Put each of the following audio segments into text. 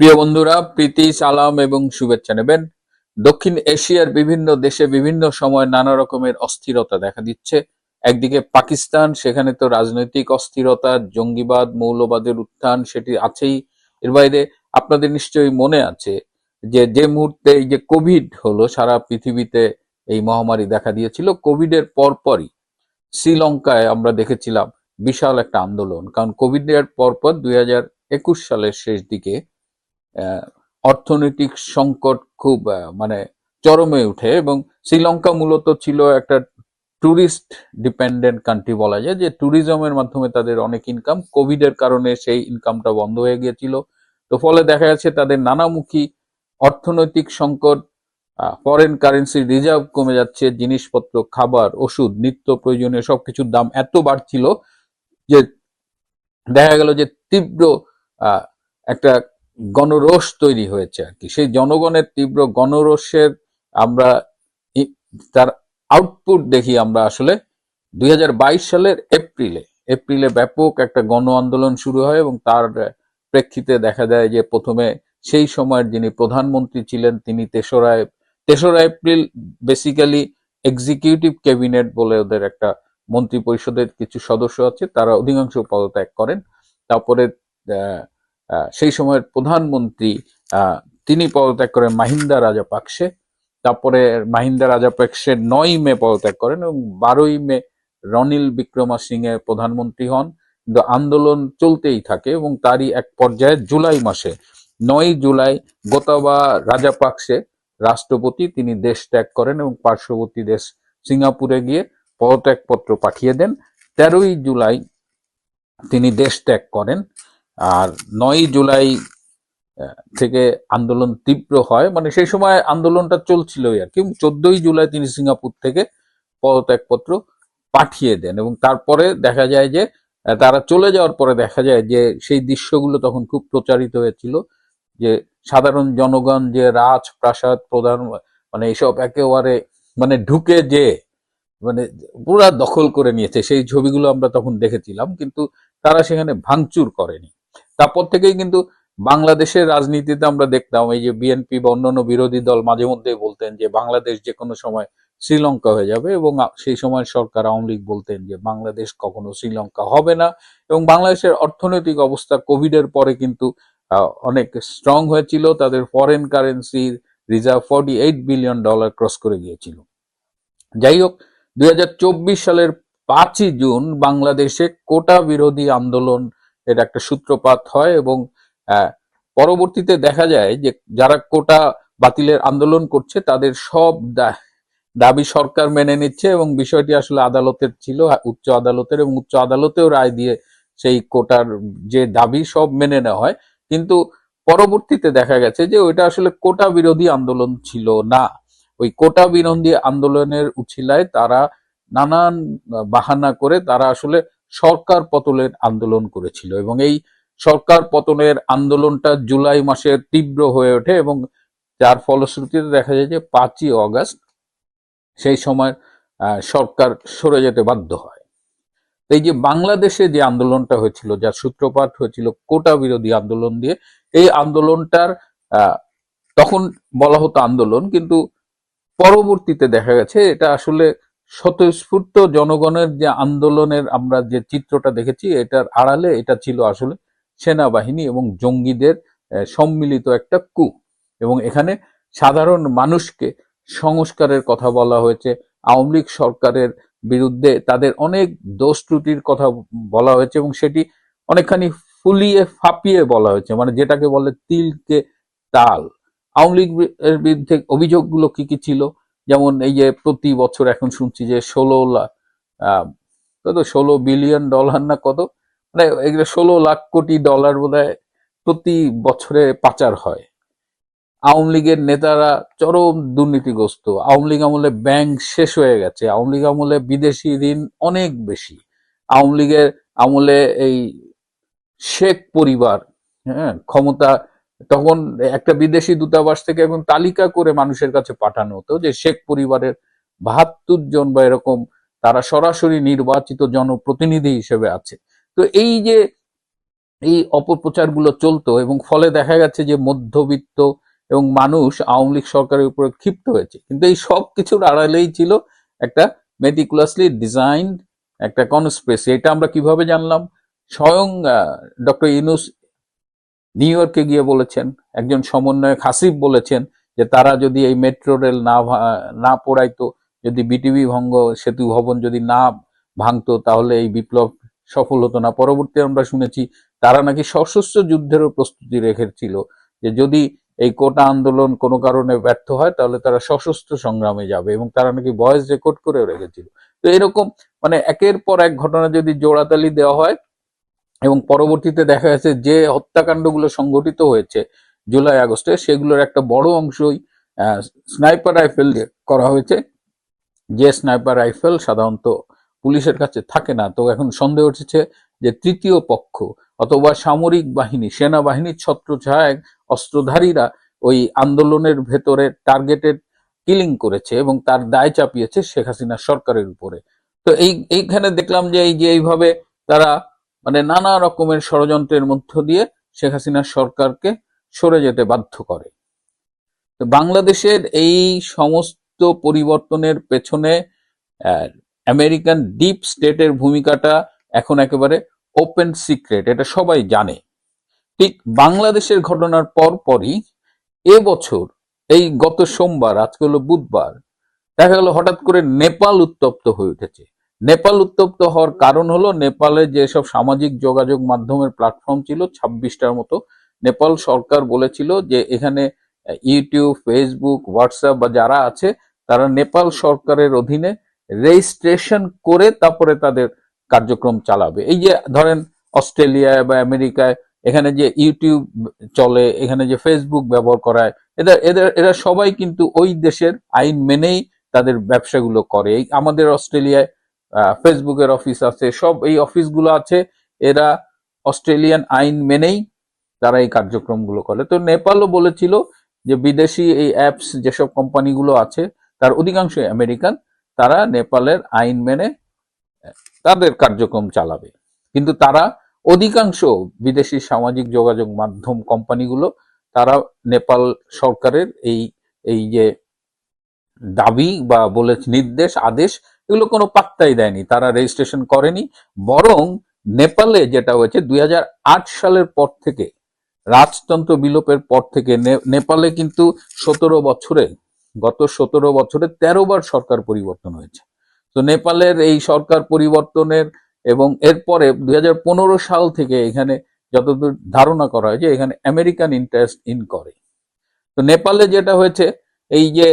প্রিয় বন্ধুরা, প্রীতি, সালাম এবং শুভেচ্ছা নেবেন। দক্ষিণ এশিয়ার বিভিন্ন দেশে বিভিন্ন সময় নানা রকমের অস্থিরতা দেখা দিচ্ছে। একদিকে পাকিস্তান, সেখানে তো রাজনৈতিক অস্থিরতা, জঙ্গিবাদ, মৌলবাদের উত্থান, সেটি আছেই। এর বাইরে আপনাদের নিশ্চয়ই মনে আছে যে যে মুহূর্তে এই যে কোভিড হলো, সারা পৃথিবীতে এই মহামারী দেখা দিয়েছিল। কোভিডের পরপরই শ্রীলঙ্কায় আমরা দেখেছিলাম বিশাল একটা আন্দোলন। কারণ কোভিডের পরপর দুই হাজার একুশ সালের শেষ দিকে অর্থনৈতিক সংকট খুব মানে চরমে উঠে এবং শ্রীলঙ্কা মূলত ছিল একটা ট্যুরিস্ট ডিপেন্ডেন্ট কান্ট্রি বলা যায়, যে ট্যুরিজমের মাধ্যমে তাদের অনেক ইনকাম কোভিডের কারণে সেই ইনকামটা বন্ধ হয়ে গিয়েছিল। তো ফলে দেখা যাচ্ছে তাদের নানামুখী অর্থনৈতিক সংকট ফরেন কারেন্সি রিজার্ভ কমে যাচ্ছে, জিনিসপত্র, খাবার, ওষুধ, নিত্য প্রয়োজনীয় সবকিছুর দাম এত বাড়ছিল যে দেখা গেল যে তীব্র একটা গণরোষ তৈরি হয়েছে আর কি। সেই জনগণের তীব্র গণরোষের আমরা তার আউটপুট দেখি আমরা আসলে দুই হাজার বাইশ সালের এপ্রিলে। এপ্রিলে ব্যাপক একটা গণ আন্দোলন শুরু হয় এবং তার প্রেক্ষিতে দেখা যায় যে প্রথমে সেই সময়ের যিনি প্রধানমন্ত্রী ছিলেন তিনি তেসরা তেসরা এপ্রিল বেসিক্যালি এক্সিকিউটিভ ক্যাবিনেট বলে ওদের একটা মন্ত্রী পরিষদের কিছু সদস্য আছে তারা অধিকাংশ পদত্যাগ করেন। তারপরে আহ, আহ, সেই সময়ের প্রধানমন্ত্রী তিনি পদত্যাগ করেন মাহিন্দা রাজাপাকসে তারপরে মাহিন্দা রাজাপাকসে নয় মে পদত্যাগ করেন এবং বারোই মে রনিল বিক্রমা সিং এ প্রধানমন্ত্রী হন। কিন্তু আন্দোলন চলতেই থাকে এবং তারই এক পর্যায়ে জুলাই মাসে নয় জুলাই গোতাবা রাজাপাকসে রাষ্ট্রপতি তিনি দেশ ত্যাগ করেন এবং পার্শ্ববর্তী দেশ সিঙ্গাপুরে গিয়ে পদত্যাগপত্র পাঠিয়ে দেন। তেরোই জুলাই তিনি দেশ ত্যাগ করেন। আর নয় জুলাই থেকে আন্দোলন তীব্র হয়। মানে সেই সময় আন্দোলনটা চলছিলই আর কি। চোদ্দই জুলাই তিনি সিঙ্গাপুর থেকে পদত্যাগপত্র পাঠিয়ে দেন এবং তারপরে দেখা যায় যে তারা চলে যাওয়ার পরে দেখা যায় যে, সেই দৃশ্যগুলো তখন খুব প্রচারিত হয়েছিল যে, সাধারণ জনগণ যে রাজ প্রাসাদ প্রধান মানে এইসব একেবারে মানে ঢুকে যে মানে পুরা দখল করে নিয়েছে। সেই ছবিগুলো আমরা তখন দেখেছিলাম, কিন্তু তারা সেখানে ভাঙচুর করেনি। তারপর থেকেই কিন্তু বাংলাদেশের রাজনীতিতে আমরা দেখতাম, এই যে বিএনপি বা অন্যান্য বিরোধী দল মাঝে মধ্যে বলতেন যে বাংলাদেশ যে কোনো সময় শ্রীলঙ্কা হয়ে যাবে এবং সেই সময় সরকার আওয়ামী লীগ বলতেন যে বাংলাদেশ কখনো শ্রীলঙ্কা হবে না। এবং বাংলাদেশের অর্থনৈতিক অবস্থা কোভিডের পরে কিন্তু অনেক স্ট্রং হয়েছিল। তাদের foreign currency reserve forty eight billion dollar cross করে গিয়েছিল। যাই হোক, দুই হাজার চব্বিশ সালের পাঁচই জুন বাংলাদেশে কোটা বিরোধী আন্দোলন এর একটা সূত্রপাত হয় এবং পরবর্তীতে দেখা যায় যে যারা কোটা বাতিলের আন্দোলন করছে, তাদের সব দাবি সরকার মেনে নিচ্ছে এবং বিষয়টি আসলে আদালতের ছিল উচ্চ আদালতের এবং উচ্চ আদালতেও রায় দিয়ে সেই কোটার যে দাবি সব মেনে নেওয়া হয়। কিন্তু পরবর্তীতে দেখা গেছে যে ওইটা আসলে কোটা বিরোধী আন্দোলন ছিল না। ওই কোটা বিরোধী আন্দোলনের উছিলায় তারা নানান বাহানা করে তারা আসলে সরকার পতনের আন্দোলন করেছিল এবং এই সরকার পতনের আন্দোলনটা জুলাই মাসে তীব্র হয়ে ওঠে এবং যার ফলশ্রুতিতে দেখা যায় যে পাঁচই অগাস্ট সেই সময় সরকার সরে যেতে বাধ্য হয়। এই যে বাংলাদেশে যে আন্দোলনটা হয়েছিল, যার সূত্রপাত হয়েছিল কোটা বিরোধী আন্দোলন দিয়ে, এই আন্দোলনটার তখন বলা হতো আন্দোলন, কিন্তু পরবর্তীতে দেখা গেছে এটা আসলে স্বতঃস্ফূর্ত জনগণের যে আন্দোলনের আমরা যে চিত্রটা দেখেছি, এটার আড়ালে এটা ছিল আসলে সেনাবাহিনী এবং জঙ্গিদের সম্মিলিত একটা কু এবং এখানে সাধারণ মানুষকে সংস্কারের কথা বলা হয়েছে। আওয়ামী লীগ সরকারের বিরুদ্ধে তাদের অনেক দোষ ত্রুটির কথা বলা হয়েছে এবং সেটি অনেকখানি ফুলিয়ে ফাঁপিয়ে বলা হয়েছে। মানে যেটাকে বলে তিলকে তাল। আওয়ামী লীগ এর বিরুদ্ধে অভিযোগগুলো কি কি ছিল? যেমন এই যে প্রতি বছর এখন শুনছি যে ষোলো কত? ষোলো বিলিয়ন ডলার না কত? মানে এগুলো ষোলো লাখ কোটি ডলার বোধহয় প্রতি বছরে পাচার হয়। আওয়ামী লীগের নেতারা চরম দুর্নীতিগ্রস্ত। আওয়ামী লীগ আমলে ব্যাংক শেষ হয়ে গেছে। আওয়ামী লীগ আমলে বিদেশি ঋণ অনেক বেশি। আওয়ামী লীগের আমলে এই শেখ পরিবার হ্যাঁ ক্ষমতা তখন একটা বিদেশি দূতাবাস থেকে এখন তালিকা করে মানুষের কাছে পাঠানো হতো যে শেখ পরিবারের বাহাত্তর জন বা এরকম তারা সরাসরি নির্বাচিত জনপ্রতিনিধি হিসেবে আছে। তো এই যে এই অপপ্রচারগুলো চলতো এবং ফলে দেখা গেছে যে মধ্যবিত্ত এবং মানুষ আওয়ামী লীগ সরকারের উপরে ক্ষিপ্ত হয়েছে। কিন্তু এই সব কিছুর আড়ালেই ছিল একটা মেটিকুলাসলি ডিজাইন একটা কনস্পেসি এটা আমরা কীভাবে জানলাম? স্বয়ং ডক্টর ইউনুস নিউ ইয়র্কে গিয়ে বলেছেন, একজন সমন্বয়ক হাসিব বলেছেন যে তারা যদি এই মেট্রো রেল না না পোড়াইতো, যদি বিটিভি ভঙ্গ সেতু ভবন যদি না ভাঙতো, তাহলে এই বিপ্লব সফল হতো না। পরবর্তী আমরা শুনেছি, তারা নাকি সশস্ত্র যুদ্ধেরও প্রস্তুতি রেখেছিল যে যদি এই কোটা আন্দোলন কোনো কারণে ব্যর্থ হয়, তাহলে তারা সশস্ত্র সংগ্রামে যাবে এবং তারা নাকি ভয়েস রেকর্ড করেও রেখেছিল। তো এরকম মানে একের পর এক ঘটনা যদি জোড়াতালি দেওয়া হয় এবং পরবর্তীতে দেখা গেছে যে হত্যাকাণ্ডগুলো সংঘটিত হয়েছে জুলাই আগস্টে, সেগুলোর একটা বড় অংশই স্নাইপার রাইফেল দিয়ে করা হয়েছে। যে স্নাইপার রাইফেল সাধারণত পুলিশের কাছে থাকে না, তো এখন সন্দেহ উঠেছে যে তৃতীয় পক্ষ অথবা সামরিক বাহিনী, সেনাবাহিনীর ছত্রছায়ায় অস্ত্রধারীরা ওই আন্দোলনের ভেতরে টার্গেটেড কিলিং করেছে এবং তার দায় চাপিয়েছে শেখ হাসিনা সরকারের উপরে। তো এই, এইখানে দেখলাম যে এই যে এইভাবে তারা মানে নানা রকমের ষড়যন্ত্রের মধ্য দিয়ে শেখ হাসিনা সরকারকে সরে যেতে বাধ্য করে। বাংলাদেশের এই সমস্ত পরিবর্তনের পেছনে আমেরিকান ডিপ স্টেটের ভূমিকাটা এখন একেবারে ওপেন সিক্রেট, এটা সবাই জানে। ঠিক বাংলাদেশের ঘটনার পর পরই এবছর, এই গত সোমবার, আজকে হলো বুধবার, দেখা গেল হঠাৎ করে নেপাল উত্তপ্ত হয়ে উঠেছে। নেপাল উত্তপ্ত হওয়ার কারণ হলো নেপালে যেসব সামাজিক যোগাযোগ মাধ্যমের প্ল্যাটফর্ম ছিল, ছাব্বিশটার মতো, নেপাল সরকার বলেছিল যে এখানে ইউটিউব ফেসবুক হোয়াটসঅ্যাপ বা যারা আছে, তারা নেপাল সরকারের অধীনে রেজিস্ট্রেশন করে তারপরে তাদের কার্যক্রম চালাবে। এই যে ধরেন অস্ট্রেলিয়ায় বা আমেরিকায় এখানে যে ইউটিউব চলে, এখানে যে ফেসবুক ব্যবহার করায়, এদের এদের, এরা সবাই কিন্তু ওই দেশের আইন মেনেই তাদের ব্যবসাগুলো করে। আমাদের অস্ট্রেলিয়ায় ফেসবুকের অফিস আছে, সব এই অফিসগুলো আছে। এরা অস্ট্রেলিয়ান আইন মেনেই তারা এই কার্যক্রমগুলো করে। তো নেপালও বলেছিল যে বিদেশি এই অ্যাপস যেসব কোম্পানিগুলো আছে, তার অধিকাংশই আমেরিকান, তারা নেপালের আইন মেনে তাদের কার্যক্রম চালাবে। কিন্তু তারা অধিকাংশ বিদেশি সামাজিক যোগাযোগ মাধ্যম কোম্পানিগুলো, তারা নেপাল সরকারের এই এই যে দাবি বা বলে নির্দেশ, আদেশ এগুলো কোনো পাত্তাই দেয়নি, তারা রেজিস্ট্রেশন করেনি। বরং নেপালে যেটা হয়েছে, দুই হাজার আট সালের পর থেকে, রাজতন্ত্র বিলোপের পর থেকে নেপালে কিন্তু সতেরো বছরে, গত সতেরো বছরে তেরো বার সরকার পরিবর্তন হয়েছে। তো নেপালের এই সরকার পরিবর্তনের এবং এরপরে দুই হাজার পনেরো সাল থেকে এখানে যতদূর ধারণা করা হয় যে এখানে আমেরিকান ইন্টারেস্ট ইন করে। তো নেপালে যেটা হয়েছে, এই যে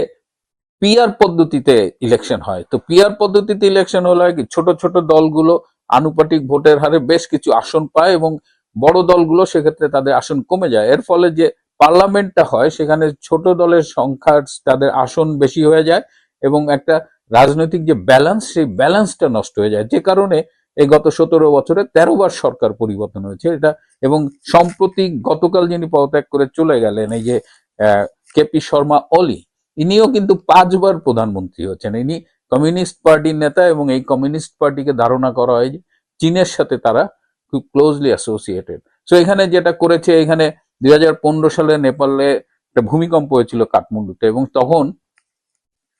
পিআর পদ্ধতিতে ইলেকশন হয়। তো পিআর পদ্ধতিতে ইলেকশন হলো কি, ছোট ছোট দলগুলো আনুপাতিক ভোটের হারে বেশ কিছু আসন পায় এবং বড় দলগুলো সেক্ষেত্রে তাদের আসন কমে যায়। এর ফলে যে পার্লামেন্টটা হয়, সেখানে ছোট দলের সংখ্যা তাদের আসন বেশি হয়ে যায় এবং একটা রাজনৈতিক যে ব্যালেন্স সেই ব্যালেন্সটা নষ্ট হয়ে যায়। যে কারণে এই গত সতেরো বছরে তেরো বার সরকার পরিবর্তন হয়েছে। এটা এবং সম্প্রতি গতকাল যিনি পদত্যাগ করে চলে গেলেন, এই যে কেপি শর্মা অলি ইনিও কিন্তু পাঁচবার প্রধানমন্ত্রী হচ্ছেন। ইনি কমিউনিস্ট পার্টির নেতা এবং এই কমিউনিস্ট পার্টিকে ধারণা করা হয় যে চীনের সাথে তারা খুব ক্লোজলি অ্যাসোসিয়েটেড সো এখানে যেটা করেছে, এখানে দুই হাজার পনেরো সালে নেপালে একটা ভূমিকম্প হয়েছিল কাঠমান্ডুতে এবং তখন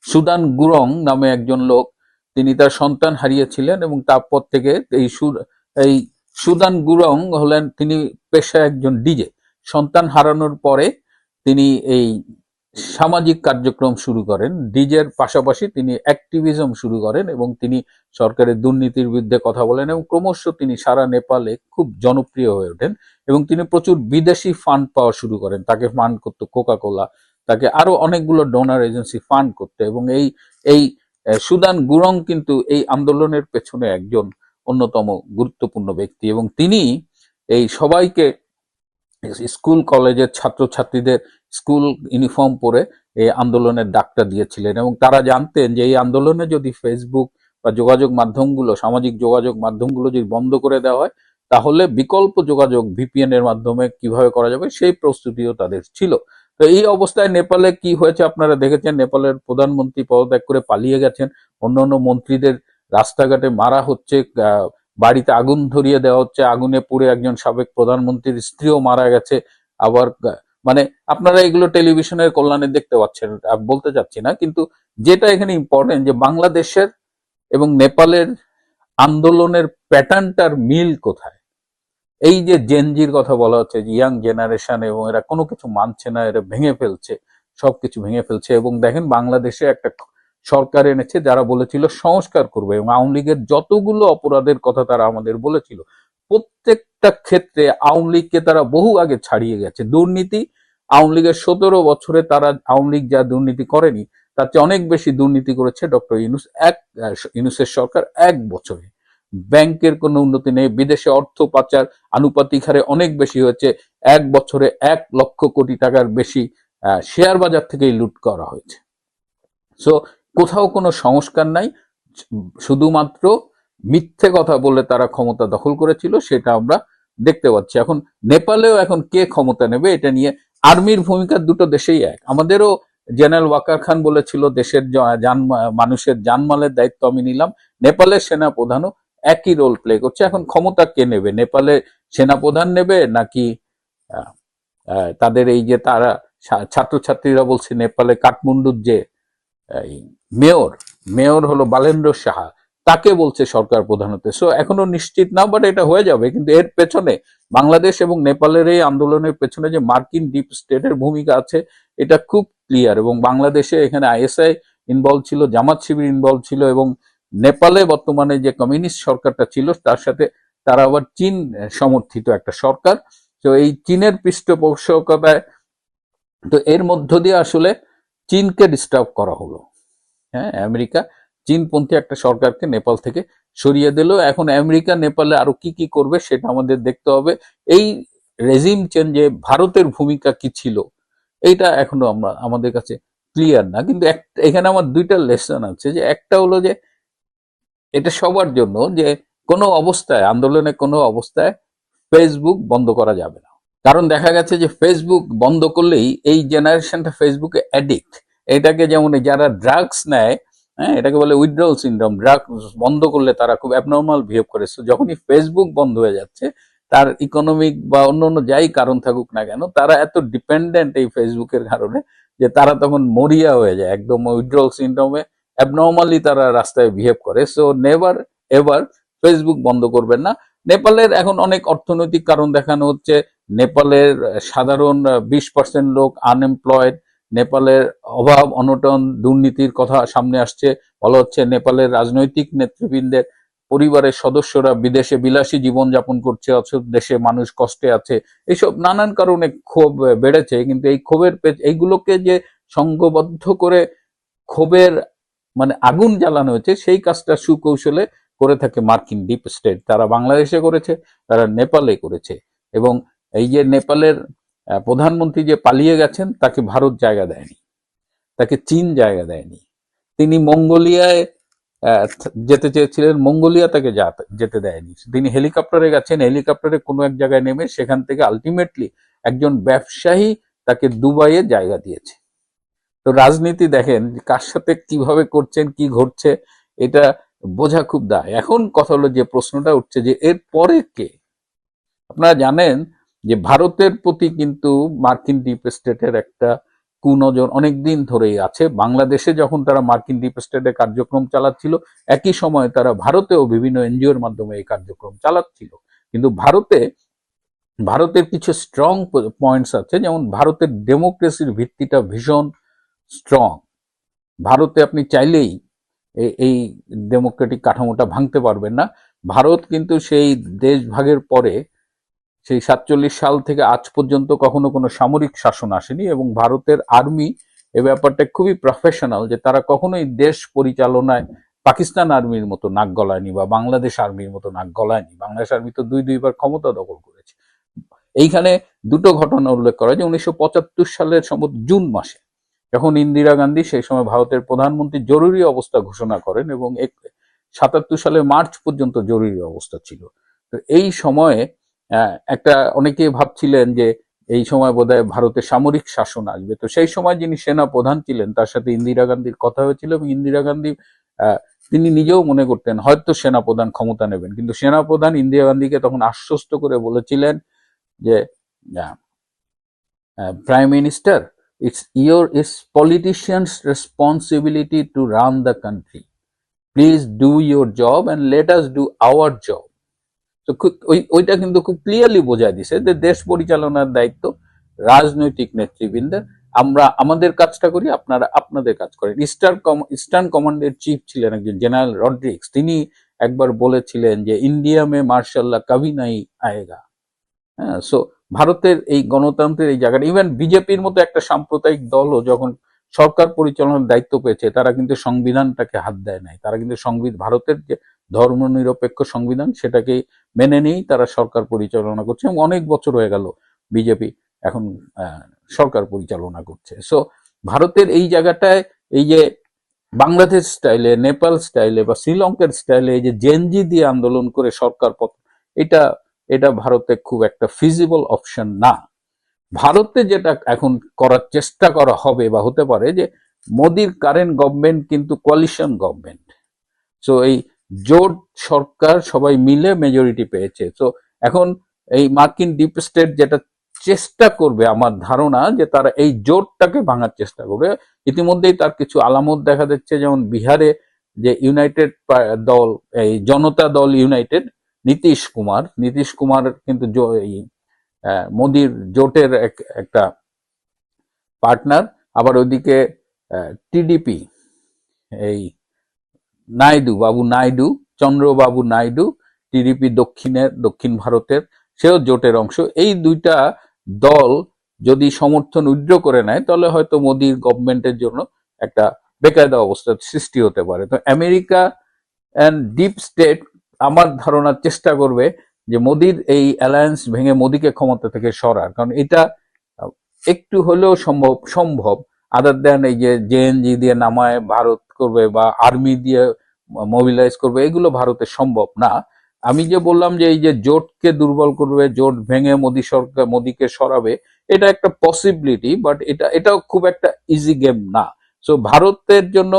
সুদান গুরং নামে একজন লোক, তিনি তার সন্তান হারিয়েছিলেন এবং তারপর থেকে এই এই সুদান গুরং হলেন, তিনি পেশায় একজন ডিজে। সন্তান হারানোর পরে তিনি এই সামাজিক কার্যক্রম শুরু করেন। ডিজের পাশাপাশি তিনি অ্যাক্টিভিজম শুরু করেন এবং তিনি সরকারের দুর্নীতির বিরুদ্ধে কথা বলেন এবং ক্রমশ তিনি সারা নেপালে খুব জনপ্রিয় হয়ে ওঠেন এবং তিনি প্রচুর বিদেশি ফান্ড পাওয়া শুরু করেন। তাকে ফান্ড করতো কোকা কোলা তাকে আরও অনেকগুলো ডোনার এজেন্সি ফান্ড করতে এবং এই এই সুদান গুরং কিন্তু এই আন্দোলনের পেছনে একজন অন্যতম গুরুত্বপূর্ণ ব্যক্তি এবং তিনি এই সবাইকে স্কুল, কলেজের ছাত্রছাত্রীদের স্কুল ইউনিফর্ম পরে এই আন্দোলনের ডাকটা দিয়েছিলেন এবং তারা জানতেন যে এই আন্দোলনে যদি ফেসবুক বা যোগাযোগ মাধ্যমগুলো, সামাজিক যোগাযোগ মাধ্যমগুলো যদি বন্ধ করে দেওয়া হয়, তাহলে বিকল্প যোগাযোগ ভিপিএন এর মাধ্যমে কীভাবে করা যাবে সেই প্রস্তুতিও তাদের ছিল। তো এই অবস্থায় নেপালে কি হয়েছে আপনারা দেখেছেন? নেপালের প্রধানমন্ত্রী পদত্যাগ করে পালিয়ে গেছেন। অন্য অন্য মন্ত্রীদের রাস্তাঘাটে মারা হচ্ছে বাড়িতে আগুন ধরিয়ে দেওয়া হচ্ছে, আগুনে পুড়ে একজন সাবেক প্রধানমন্ত্রীর স্ত্রীও মারা গেছে। আবার মানে আপনারা এগুলো টেলিভিশনের কল্যাণে দেখতে পাচ্ছেন বলতে চাচ্ছি না, কিন্তু যেটা এখানে ইম্পর্টেন্ট যে বাংলাদেশের এবং নেপালের আন্দোলনের প্যাটার্নটার মিল কোথায়? এই যে জেনজির কথা বলা হচ্ছে ইয়াং জেনারেশন এবং এরা কোনো কিছু মানছে না, এরা ভেঙে ফেলছে, সবকিছু ভেঙে ফেলছে এবং দেখেন বাংলাদেশে একটা সরকার এনেছে যারা বলেছিল সংস্কার করবে এবং আওয়ামী লীগের যতগুলো অপরাধের কথা তারা আমাদের বলেছিল প্রত্যেকটা ক্ষেত্রে আওয়ামী লীগকে তারা বহু আগে ছাড়িয়ে গেছে। দুর্নীতি, আওয়ামী লীগের সতেরো বছরে তারা আওয়ামী লীগ যা দুর্নীতি করেনি, তার চেয়ে অনেক বেশি দুর্নীতি করেছে ডক্টর ইউনুস এক ইউনুসের সরকার এক বছরে। ব্যাংকের কোনো উন্নতি নেই, বিদেশে অর্থ পাচার আনুপাতিক হারে অনেক বেশি হয়েছে। এক বছরে এক লক্ষ কোটি টাকার বেশি শেয়ার বাজার থেকেই লুট করা হয়েছে। সো কোথাও কোনো সংস্কার নাই। শুধুমাত্র মিথ্যে কথা বলে তারা ক্ষমতা দখল করেছিল, সেটা আমরা দেখতে পাচ্ছি। এখন নেপালেও এখন কে ক্ষমতা নেবে, এটা নিয়ে আর্মির ভূমিকা দুটো দেশেই এক। আমাদেরও জেনারেল ওয়াকার খান বলেছিল, দেশের মানুষের জানমালের দায়িত্ব আমি নিলাম। নেপালের সেনা প্রধানও একই রোল প্লে করছে। এখন ক্ষমতা কে নেবে? নেপালে সেনা প্রধান নেবে নাকি তাদের এই যে তারা ছাত্রছাত্রীরা বলছে নেপালে কাঠমান্ডুর যে মেয়র মেয়র হলো বালেন্দ্র সাহা। তাকে বলছে সরকার প্রধানত। সো এখনও নিশ্চিত না বাট এটা হয়ে যাবে। কিন্তু এর পেছনে বাংলাদেশ এবং নেপালের এই আন্দোলনের পেছনে যে মার্কিন ডিপ স্টেটের ভূমিকা আছে, এটা খুব ক্লিয়ার। এবং বাংলাদেশে এখানে আইএসআই ইনভলভ ছিল, জামাত শিবির ইনভলভ ছিল, এবং নেপালে বর্তমানে যে কমিউনিস্ট সরকারটা ছিল, তার সাথে তারা আবার চীন সমর্থিত একটা সরকার। তো এই চীনের পৃষ্ঠপোষকতায়, তো এর মধ্য দিয়ে আসলে চীনকে ডিস্টার্ব করা হলো। হ্যাঁ আমেরিকা চীনপন্থী একটা সরকারকে নেপাল থেকে সরিয়ে দিল। এখন আমেরিকা নেপালে আরও কি কি করবে সেটা আমাদের দেখতে হবে। এই রেজিম চেঞ্জে ভারতের ভূমিকা কি ছিল, এইটা এখনও আমরা, আমাদের কাছে ক্লিয়ার না। কিন্তু এখানে আমার দুইটা লেসন আছে যে, একটা হলো যে, এটা সবার জন্য যে, কোনো অবস্থায় আন্দোলনে কোনো অবস্থায় ফেসবুক বন্ধ করা যাবে না। কারণ দেখা গেছে যে ফেসবুক বন্ধ করলেই এই জেনারেশনটা ফেসবুকে অ্যাডিক্ট এটাকে যেমন যারা ড্রাগস নেয় হ্যাঁ এটাকে বলে উইথড্রল সিনড্রোম ড্রাগস বন্ধ করলে তারা খুব অ্যাবনর্মাল বিহেভ করে। যখনই ফেসবুক বন্ধ হয়ে যাচ্ছে, তার ইকোনমিক বা অন্য অন্য যাই কারণ থাকুক না কেন, তারা এত ডিপেন্ডেন্ট এই ফেসবুকের কারণে যে তারা তখন মরিয়া হয়ে যায়। একদম উইথড্রল সিনড্রোমে অ্যাবনর্মালি তারা রাস্তায় বিহেভ করে। সো নেভার এভার ফেসবুক বন্ধ করবেন না। নেপালের এখন অনেক অর্থনৈতিক কারণ দেখানো হচ্ছে। নেপালের সাধারণ বিশ পার্সেন্ট লোক আনএমপ্লয়েড নেপালের অভাব, অনটন, দুর্নীতির কথা সামনে আসছে। বলা হচ্ছে নেপালের রাজনৈতিক নেতৃবৃন্দের পরিবারের সদস্যরা বিদেশে বিলাসী জীবনযাপন করছে, অথচ দেশে মানুষ কষ্টে আছে। এইসব নানান কারণে ক্ষোভ বেড়েছে, কিন্তু এই ক্ষোভের এইগুলোকে যে সংঘবদ্ধ করে ক্ষোভের মানে আগুন জ্বালানো হয়েছে, সেই কাজটা সুকৌশলে করে থাকে মার্কিন ডিপ স্টেট। তারা বাংলাদেশে করেছে, তারা নেপালে করেছে। এবং এই যে নেপালের প্রধানমন্ত্রী যে পালিয়ে গেছেন, তাকে ভারত জায়গা দেয়নি, তাকে চীন জায়গা দেয়নি। তিনি মঙ্গোলিয়ায় যেতে চেয়েছিলেন, মঙ্গোলিয়া তাকে যেতে দেয়নি। তিনি হেলিকপ্টারে গেছেন, হেলিকপ্টারে কোনো এক জায়গায় নেমে সেখান থেকে আলটিমেটলি একজন ব্যবসায়ী তাকে দুবাইয়ে জায়গা দিয়েছে। তো রাজনীতি দেখেন, কার সাথে কীভাবে করছেন, কি ঘটছে, এটা বোঝা খুব দায়। এখন কথা হলো যে প্রশ্নটা উঠছে যে এর পরে কে? আপনারা জানেন যে ভারতের প্রতি কিন্তু মার্কিন ডিপ স্টেটের একটা কুনজর অনেকদিন ধরেই আছে। বাংলাদেশে যখন তারা মার্কিন ডিপ স্টেটের কার্যক্রম চালাচ্ছিল, একই সময়ে তারা ভারতেও বিভিন্ন এনজিওর মাধ্যমে এই কার্যক্রম চালাচ্ছিল। কিন্তু ভারতে, ভারতের কিছু স্ট্রং পয়েন্টস আছে, যেমন ভারতের ডেমোক্রেসির ভিত্তিটা ভীষণ স্ট্রং ভারতে আপনি চাইলেই এই ডেমোক্রেটিক কাঠামোটা ভাঙতে পারবেন না। ভারত কিন্তু সেই দেশ ভাগের পরে সেই সাতচল্লিশ সাল থেকে আজ পর্যন্ত কখনো কোনো সামরিক শাসন আসেনি এবং ভারতের আর্মি এ ব্যাপারটা খুবই প্রফেশনাল যে তারা কখনোই দেশ পরিচালনায় পাকিস্তান আর্মির মতো নাক গলায়নি বা বাংলাদেশ আর্মির মতো নাক গলায়নি। বাংলাদেশ আর্মি তো দুই দুইবার ক্ষমতা দখল করেছে। এইখানে দুটো ঘটনা উল্লেখ করা যে উনিশশো পঁচাত্তর সালের সম্ভবত জুন মাসে যখন ইন্দিরা গান্ধী সেই সময় ভারতের প্রধানমন্ত্রী জরুরি অবস্থা ঘোষণা করেন এবং সাতাত্তর সালে মার্চ পর্যন্ত জরুরি অবস্থা ছিল। তো এই সময়ে একটা অনেকে ভাবছিলেন যে এই সময় বোধহয় ভারতে সামরিক শাসন আসবে। তো সেই সময় যিনি সেনা প্রধান ছিলেন, তার সাথে ইন্দিরা গান্ধীর কথা হয়েছিল এবং ইন্দিরা গান্ধী তিনি নিজেও মনে করতেন হয়তো সেনাপ্রধান ক্ষমতা নেবেন। কিন্তু সেনাপ্রধান ইন্দিরা গান্ধীকে তখন আশ্বস্ত করে বলেছিলেন যে prime minister it's your it's politicians responsibility to run the country please do your job and let us do our job তো ওই, ওইটা কিন্তু খুব ক্লিয়ারলি বোঝায় দিছে যে দেশ পরিচালনার দায়িত্ব রাজনৈতিক নেতৃবৃন্দের। আমরা আমাদের কাজটা করি, আপনারা আপনাদের কাজ করেন। ইস্টার ইস্টার্ন কমান্ডের চিফ ছিলেন একজন জেনারেল রড্রিক্স তিনি একবার বলেছিলেন যে ইন্ডিয়া মে মার্শাল্লাহ কবি নাই আয়েগা। হ্যাঁ সো ভারতের এই গণতন্ত্রের এই জায়গাটা ইভেন বিজেপির মতো একটা সাম্প্রদায়িক দলও যখন সরকার পরিচালনার দায়িত্ব পেয়েছে, তারা কিন্তু সংবিধানটাকে হাত দেয় নাই। তারা কিন্তু সংবিধান ভারতের যে ধর্মনিরপেক্ষ সংবিধান সেটাকে মেনে নিয়েই তারা সরকার পরিচালনা করছে এবং অনেক বছর হয়ে গেল বিজেপি এখন সরকার পরিচালনা করছে। সো ভারতের এই জায়গাটায় এই যে বাংলাদেশ স্টাইলে, নেপাল স্টাইলে বা শ্রীলঙ্কার স্টাইলে এই যে জেনজি দিয়ে আন্দোলন করে সরকার পত এটা এটা ভারতে খুব একটা ফিজিবল অপশন না। ভারতে যেটা এখন করার চেষ্টা করা হবে বা হতে পারে যে মোদির কারেন্ট গভর্নমেন্ট কিন্তু কোয়ালিশন গভর্নমেন্ট সো এই জোট সরকার সবাই মিলে মেজরিটি পেয়েছে। তো এখন এই মার্কিন ডিপ স্টেট যেটা চেষ্টা করবে, আমার ধারণা যে তারা এই জোটটাকে ভাঙার চেষ্টা করবে। ইতিমধ্যেই তার কিছু আলামত দেখা যাচ্ছে যেমন বিহারে যে ইউনাইটেড দল, এই জনতা দল ইউনাইটেড নীতিশ কুমার। নীতিশ কুমার কিন্তু মোদির জোটের এক- একটা পার্টনার আবার ওইদিকে টিডিপি এই নাইডু, বাবু নাইডু, চন্দ্রবাবু নাইডু টিডিপি দক্ষিণের দক্ষিণ ভারতের, সেও জোটের অংশ। এই দুইটা দল যদি সমর্থন উইথড্র করে নেয়, তাহলে হয়তো মোদির গভর্নমেন্টের জন্য একটা বেকায়দা অবস্থার সৃষ্টি হতে পারে। তো আমেরিকা অ্যান্ড ডিপ স্টেট আমার ধারণার চেষ্টা করবে যে মোদির এই অ্যালায়েন্স ভেঙে মোদিকে ক্ষমতা থেকে সরার। কারণ এটা একটু হলেও সম্ভব সম্ভব। আদার দেন এই যে জেএনজি দিয়ে নামায়, ভারত করবে বা আর্মি দিয়ে মোবিলাইজ করবে, এগুলো ভারতে সম্ভব না। আমি যে বললাম যে এই যে জোটকে দুর্বল করবে, জোট ভেঙে মোদী সরকার, মোদীকে সরাবে, এটা একটা পসিবিলিটি বাট এটা, এটাও খুব একটা ইজি গেম না। সো ভারতের জন্য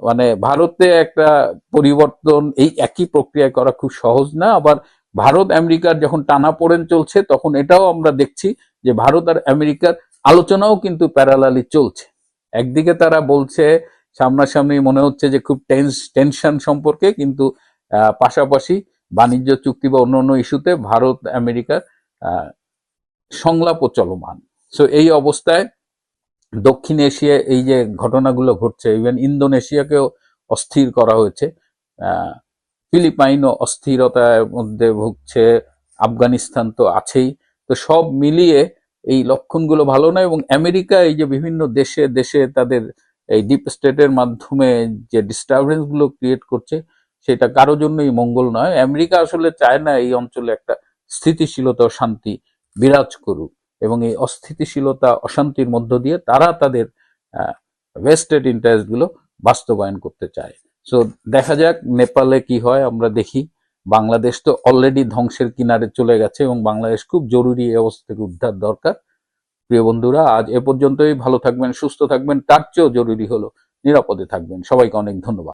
মানে ভারতে একটা পরিবর্তন, এই একই প্রক্রিয়া করা খুব সহজ না। আবার ভারত, আমেরিকার যখন টানাপোড়েন চলছে, তখন এটাও আমরা দেখছি যে ভারত আর আমেরিকার আলোচনাও কিন্তু প্যারালালি চলছে। একদিকে তারা বলছে সামনাসামনি মনে হচ্ছে যে খুব টেনশন সম্পর্কে, কিন্তু পাশাপাশি বাণিজ্য চুক্তি বা অন্য অন্য ইস্যুতে ভারত আমেরিকার সংলাপও চলমান। সো এই অবস্থায় দক্ষিণ এশিয়া এই যে ঘটনাগুলো ঘটছে ইভেন ইন্দোনেশিয়াকেও অস্থির করা হয়েছে ফিলিপাইনও অস্থিরতার মধ্যে ভুগছে, আফগানিস্তান তো আছেই। তো সব মিলিয়ে এই লক্ষণগুলো ভালো না এবং আমেরিকা এই যে বিভিন্ন দেশে দেশে তাদের এই ডিপ স্টেটের মাধ্যমে যে ডিস্টারবেন্সগুলো ক্রিয়েট করছে, সেটা কারোর জন্যই মঙ্গল নয়। আমেরিকা আসলে চায় না এই অঞ্চলে একটা স্থিতিশীলতা ও শান্তি বিরাজ করুক এবং এই অস্থিতিশীলতা, অশান্তির মধ্য দিয়ে তারা তাদের ওয়েস্টেড ইন্টারেস্টগুলো বাস্তবায়ন করতে চায়। সো দেখা যাক নেপালে কি হয়, আমরা দেখি। বাংলাদেশ তো অলরেডি ধ্বংসের কিনারে চলে গেছে এবং বাংলাদেশ খুব জরুরি এই অবস্থা থেকে উদ্ধার দরকার। প্রিয় বন্ধুরা, আজ এ পর্যন্তই। ভালো থাকবেন, সুস্থ থাকবেন। তার চেয়েও জরুরি হলো নিরাপদে থাকবেন। সবাইকে অনেক ধন্যবাদ।